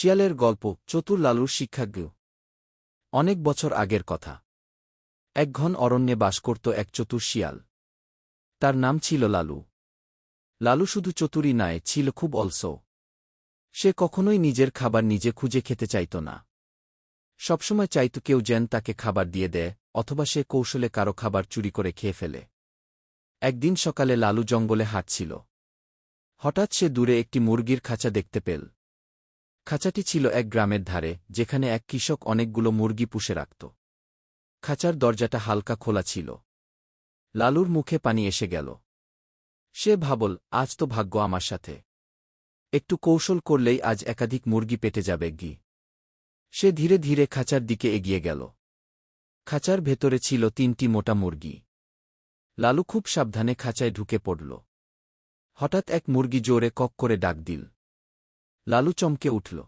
শিয়ালের গল্প, চতুর লালুর শিক্ষাজ্ঞ। অনেক বছর আগের কথা। এক ঘন অরণ্যে বাস করত এক চতুর শিয়াল। তার নাম ছিল লালু। লালু শুধু চতুরই নয়, ছিল খুব অলস। সে কখনোই নিজের খাবার নিজে খুঁজে খেতে চাইত না। সবসময় চাইত কেউ যেন তাকে খাবার দিয়ে দেয়, অথবা সে কৌশলে কারও খাবার চুরি করে খেয়ে ফেলে। একদিন সকালে লালু জঙ্গলে হাঁটছিল। হঠাৎ সে দূরে একটি মুরগির খাঁচা দেখতে পেল। খাঁচাটি ছিল এক গ্রামের ধারে, যেখানে এক কৃষক অনেকগুলো মুরগি পুষে রাখত। খাঁচার দরজাটা হালকা খোলা ছিল। লালুর মুখে পানি এসে গেল। সে ভাবল, আজ তো ভাগ্য আমার সাথে। একটু কৌশল করলেই আজ একাধিক মুরগি পেটে যাবে, গি। সে ধীরে ধীরে খাঁচার দিকে এগিয়ে গেল। খাঁচার ভেতরে ছিল তিনটি মোটা মুরগি। লালু খুব সাবধানে খাঁচায় ঢুকে পড়ল। হঠাৎ এক মুরগি জোরে কক করে ডাক দিল। লালু চমকে উঠল।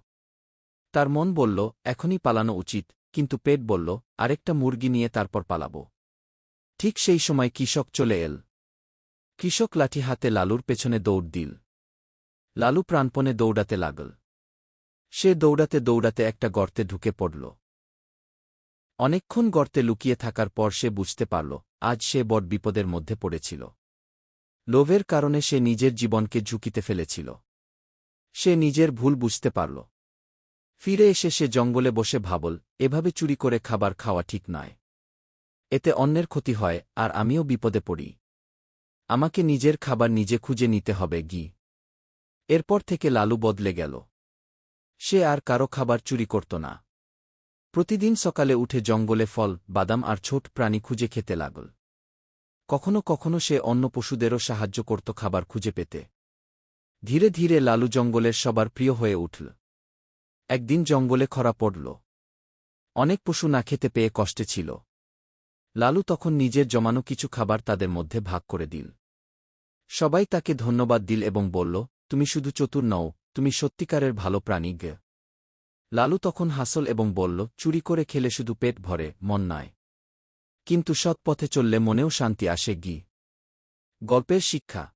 তার মন বলল, এখনই পালানো উচিত। কিন্তু পেট বলল, আরেকটা মুরগি নিয়ে তারপর পালাব। ঠিক সেই সময় কৃষক চলে এল। কৃষক লাঠি হাতে লালুর পেছনে দৌড় দিল। লালু প্রাণপণে দৌড়াতে লাগল। সে দৌড়াতে দৌড়াতে একটা গর্তে ঢুকে পড়ল। অনেকক্ষণ গর্তে লুকিয়ে থাকার পর সে বুঝতে পারল, আজ সে বড় বিপদের মধ্যে পড়েছিল। লোভের কারণে সে নিজের জীবনকে ঝুঁকিতে ফেলেছিল। সে নিজের ভুল বুঝতে পারল। ফিরে এসে সে জঙ্গলে বসে ভাবল, এভাবে চুরি করে খাবার খাওয়া ঠিক নয়। এতে অন্যের ক্ষতি হয়, আর আমিও বিপদে পড়ি। আমাকে নিজের খাবার নিজে খুঁজে নিতে হবে, গি এরপর থেকে লালু বদলে গেল। সে আর কারও খাবার চুরি করত না। প্রতিদিন সকালে উঠে জঙ্গলে ফল, বাদাম আর ছোট প্রাণী খুঁজে খেতে লাগল। কখনো কখনো সে অন্য পশুদেরও সাহায্য করত খাবার খুঁজে পেতে। ধীরে ধীরে লালু জঙ্গলের সবার প্রিয় হয়ে উঠল। একদিন জঙ্গলে খরা পড়ল। অনেক পশু না খেতে পেয়ে কষ্টে ছিল। লালু তখন নিজের জমানো কিছু খাবার তাদের মধ্যে ভাগ করে দিল। সবাই তাকে ধন্যবাদ দিল এবং বলল, তুমি শুধু চতুর নও, তুমি সত্যিকারের ভালো প্রাণী গে। লালু তখন হাসল এবং বলল, চুরি করে খেলে শুধু পেট ভরে, মন নয়। কিন্তু সৎ পথে চললে মনেও শান্তি আসে গি। গল্পের শিক্ষা।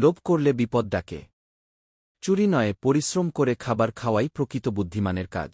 লোভ করলে বিপদ ডাকে। চুরি নয় পরিশ্রম করে খাবার খাওয়াই প্রকৃত বুদ্ধিমানের কাজ।